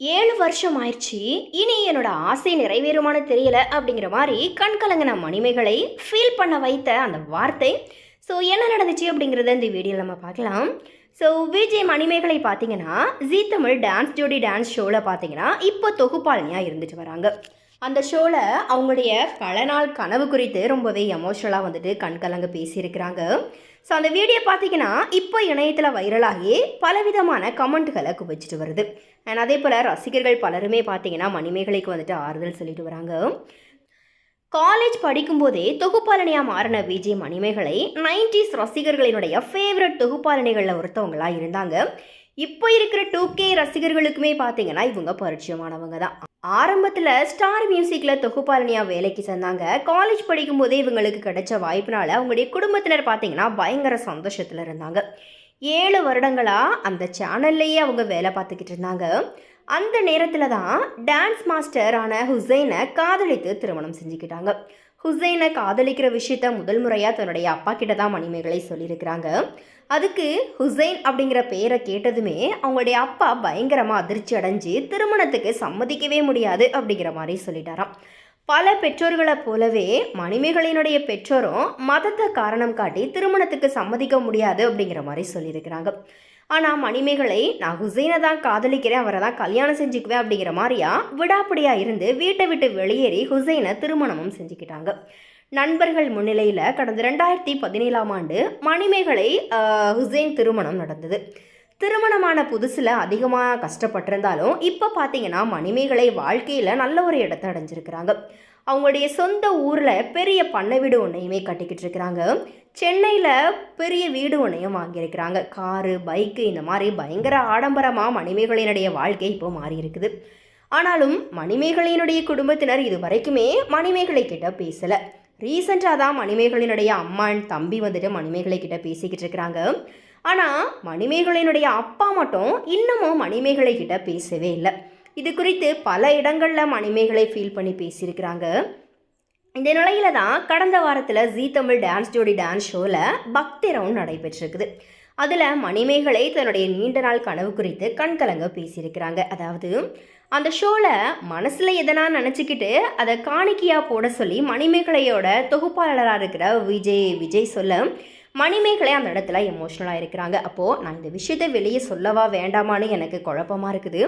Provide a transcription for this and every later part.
ஏழு வருஷம் ஆயிடுச்சு. இனி என்னோட ஆசை நிறைவேறுமான்னு தெரியல அப்படிங்கிற மாதிரி கண்கலங்கின மணிமைகளை ஃபீல் பண்ண வைத்த அந்த வார்த்தை. ஸோ என்ன நடந்துச்சு அப்படிங்கிறத இந்த வீடியோவில் நம்ம பார்க்கலாம். ஸோ விஜய் மணிமேகலை பார்த்தீங்கன்னா Zee Tamil dance Jodi dance ஷோவில் பார்த்தீங்கன்னா இப்போ தொகுப்பாளினியாக இருந்துட்டு வராங்க. அந்த ஷோவில் அவங்களுடைய பல நாள் கனவு குறித்து ரொம்பவே எமோஷ்னலாக வந்துட்டு கண்கலங்க பேசியிருக்கிறாங்க. ஸோ அந்த வீடியோ பார்த்தீங்கன்னா இப்போ இணையத்தில் வைரலாகி பலவிதமான கமெண்ட்டுகளை குவிச்சிட்டு வருது. அண்ட் அதே போல் ரசிகர்கள் பலருமே பார்த்தீங்கன்னா மணிமேகலைக்கு வந்துட்டு ஆறுதல் சொல்லிட்டு வராங்க. காலேஜ் படிக்கும்போதே தொகுப்பாளனியாக மாறின விஜய் மணிமேகலை நைன்டிஸ் ரசிகர்களினுடைய ஃபேவரட் தொகுப்பாளனிகளில் ஒருத்தவங்களாக இருந்தாங்க. இப்போ இருக்கிற டூ கே ரசிகர்களுக்குமே பார்த்தீங்கன்னா இவங்க பரிச்சயமானவங்க தான். ஆரம்பத்தில் ஸ்டார் மியூசிக்கில் தொகுப்பாளனியாக வேலைக்கு சேர்ந்தாங்க. காலேஜ் படிக்கும்போதே இவங்களுக்கு கிடைச்ச வாய்ப்பினால அவங்களுடைய குடும்பத்தினர் பார்த்தீங்கன்னா பயங்கர சந்தோஷத்தில் இருந்தாங்க. ஏழு வருடங்களாக அந்த சேனல்லையே அவங்க வேலை பார்த்துக்கிட்டு இருந்தாங்க. அந்த நேரத்தில் தான் டான்ஸ் மாஸ்டரான ஹுசைனை காதலித்து திருமணம் செஞ்சுக்கிட்டாங்க. ஹுசைனை காதலிக்கிற விஷயத்த முதல் முறையாக தன்னுடைய அப்பா கிட்ட தான் மணிமேகலை சொல்லியிருக்கிறாங்க. அதுக்கு ஹுசைன் அப்படிங்கிற பேரை கேட்டதுமே அவங்களுடைய அப்பா பயங்கரமாக அதிர்ச்சி அடைஞ்சு திருமணத்துக்கு சம்மதிக்கவே முடியாது அப்படிங்கிற மாதிரி சொல்லிட்டாராம். பல பெற்றோர்களைப் போலவே மணிமேகலையினுடைய பெற்றோரும் மதத்தை காரணம் காட்டி திருமணத்துக்கு சம்மதிக்க முடியாது அப்படிங்கிற மாதிரி சொல்லியிருக்கிறாங்க. ஆனால் மணிமேகலை நான் ஹுசைனை தான் காதலிக்கிறேன் அவரை தான் கல்யாணம் செஞ்சுக்குவேன் அப்படிங்கிற மாதிரியா விடாப்படியாக இருந்து வீட்டை விட்டு வெளியேறி ஹுசைனை திருமணமும் செஞ்சுக்கிட்டாங்க. நண்பர்கள் முன்னிலையில் கடந்த ரெண்டாயிரத்தி பதினேழாம் ஆண்டு மணிமேகலை ஹுசைன் திருமணம் நடந்தது. திருமணமான புதுசில் அதிகமாக கஷ்டப்பட்டிருந்தாலும் இப்போ பார்த்தீங்கன்னா மணிமேகலை வாழ்க்கையில் நல்ல ஒரு இடத்த அடைஞ்சிருக்கிறாங்க. அவங்களுடைய சொந்த ஊரில் பெரிய பண்ணை வீடு ஒன்றையுமே கட்டிக்கிட்டு இருக்கிறாங்க. சென்னையில் பெரிய வீடு ஒன்றையும் வாங்கியிருக்கிறாங்க. காரு பைக்கு இந்த மாதிரி பயங்கர ஆடம்பரமாக மணிமேகலையினுடைய வாழ்க்கை இப்போ மாறி இருக்குது ஆனாலும் மணிமேகலையினுடைய குடும்பத்தினர் இது வரைக்குமே மணிமேகலை கிட்ட பேசலை. ரீசெண்டாக தான் மணிமேகலினுடைய அம்மா அண்ட் தம்பி வந்துட்டு மணிமேகலை கிட்ட பேசிக்கிட்டு இருக்கிறாங்க. ஆனால் மணிமேகலையினுடைய அப்பா மட்டும் இன்னமும் மணிமேகலை கிட்ட பேசவே இல்லை. இது குறித்து பல இடங்களில் மணிமேகலை ஃபீல் பண்ணி பேசியிருக்கிறாங்க. இந்த நிலையில தான் கடந்த வாரத்தில் Zee Tamil dance Jodi dance ஷோவில் பக்தி ரவுண்ட் நடைபெற்றிருக்குது. அதில் மணிமேகலை தன்னுடைய நீண்ட நாள் கனவு குறித்து கண்கலங்க பேசியிருக்கிறாங்க. அதாவது அந்த ஷோவில் மனசில் எதனா நினச்சிக்கிட்டு அதை காணிக்கையாக போட சொல்லி மணிமேகலையோட தொகுப்பாளராக இருக்கிற விஜய் விஜய் சொல்ல மணிமேகலை அந்த இடத்துல எமோஷ்னலாக இருக்கிறாங்க. அப்போது நான் இந்த விஷயத்தை வெளியே சொல்லவா வேண்டாமான்னு எனக்கு குழப்பமாக இருக்குது.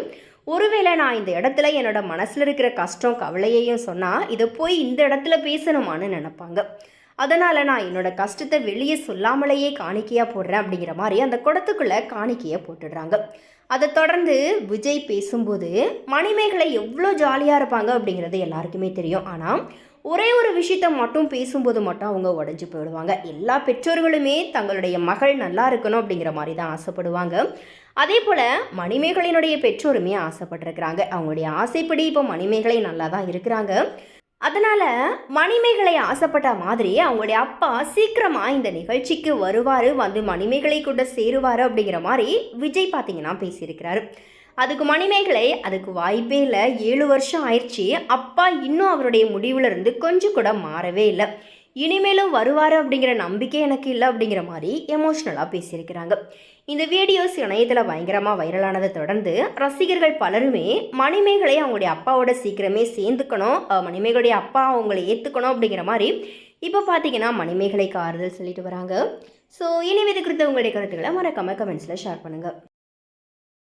ஒருவேளை நான் இந்த இடத்துல என்னோட மனசில் இருக்கிற கஷ்டம் கவலையையும் சொன்னால் இதை போய் இந்த இடத்துல பேசணுமான்னு நினப்பாங்க. அதனால் நான் என்னோட கஷ்டத்தை வெளியே சொல்லாமலேயே காணிக்கையாக போடுறேன் அப்படிங்கிற மாதிரி அந்த குடத்துக்குள்ளே காணிக்கையை போட்டுடுறாங்க. அதை தொடர்ந்து விஜய் பேசும்போது மணிமேகலை எவ்வளோ ஜாலியாக இருப்பாங்க அப்படிங்கிறது எல்லாருக்குமே தெரியும். ஆனால் ஒரே ஒரு விஷயத்தை மட்டும் பேசும்போது மட்டும் அவங்க உடஞ்சி போயிடுவாங்க. எல்லா பெற்றோர்களுமே தங்களுடைய மகள் நல்லா இருக்கணும் அப்படிங்கிற மாதிரி தான் ஆசைப்படுவாங்க. அதே போல் மணிமேகலையினுடைய பெற்றோருமே ஆசைப்பட்டிருக்கிறாங்க. அவங்களுடைய ஆசைப்படி இப்போ மணிமேகலை நல்லா தான் இருக்கிறாங்க. அதனால் மணிமேகலை ஆசைப்பட்ட மாதிரி அவங்களுடைய அப்பா சீக்கிரமாக இந்த நிகழ்ச்சிக்கு வருவார் வந்து மணிமேகலை கூட சேருவார் அப்படிங்கிற மாதிரி விஜய் பார்த்தீங்கன்னா பேசியிருக்கிறாரு. அதுக்கு மணிமேகலை அதுக்கு வாய்ப்பே இல்லை. ஏழு வருஷம் ஆயிடுச்சு. அப்பா இன்னும் அவருடைய முடிவுல இருந்து கொஞ்சம் கூட மாறவே இல்லை. இனிமேலும் வருவார் அப்படிங்கிற நம்பிக்கை எனக்கு இல்லை அப்படிங்கிற மாதிரி எமோஷ்னலாக பேசியிருக்கிறாங்க. இந்த வீடியோஸ் இணையத்தில் பயங்கரமாக வைரலானதை தொடர்ந்து ரசிகர்கள் பலருமே மணிமேகலை அவங்களுடைய அப்பாவோட சீக்கிரமே சேர்ந்துக்கணும் மணிமேகலுடைய அப்பா அவங்களை ஏற்றுக்கணும் அப்படிங்கிற மாதிரி இப்போ பார்த்தீங்கன்னா மணிமேகலைக்கு ஆறுதல் சொல்லிட்டு வராங்க. ஸோ இனிமே இது குறித்த உங்களுடைய கருத்துக்களை மறக்காமல் கமெண்ட்ஸில் ஷேர் பண்ணுங்கள்